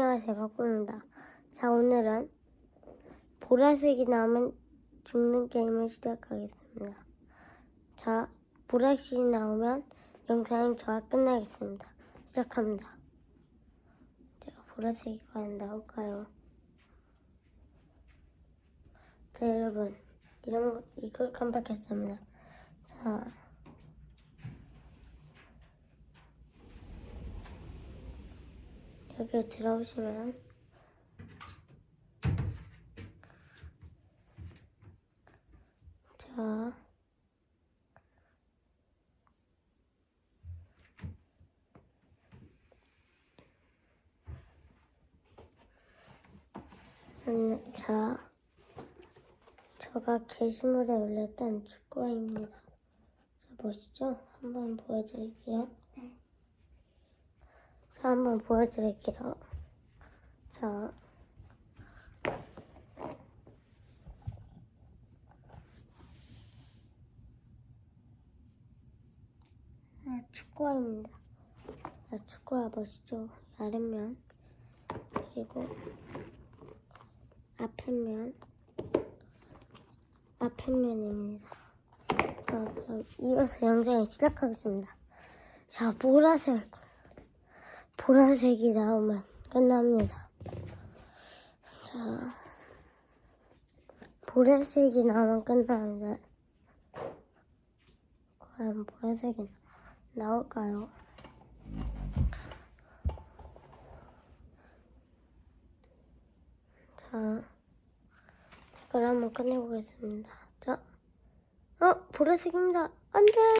안녕하세요. 바쁩니다. 자 오늘은 보라색이 나오면 죽는 게임을 시작하겠습니다. 자 보라색이 나오면 영상이 저와 끝나겠습니다. 시작합니다. 자 보라색이 과연 나올까요? 자 여러분. 이런 거 이걸 깜빡했습니다. 자 여기 들어오시면 자 음, 자, 제가 게시물에 올렸던 축구화입니다. 자, 보시죠? 한번 보여드릴게요. 자, 한번 보여드릴게요. 자. 아, 축구화입니다. 자, 축구화 보시죠? 아랫면. 그리고 앞에면. 앞에면입니다. 자, 그럼 이어서 영상을 시작하겠습니다. 자, 보라색. 보라색이 나오면 끝납니다. 자, 보라색이 나오면 끝납니다. 과연 보라색이 나올까요? 자, 그럼 한번 끝내보겠습니다. 자, 어, 보라색입니다. 안 돼!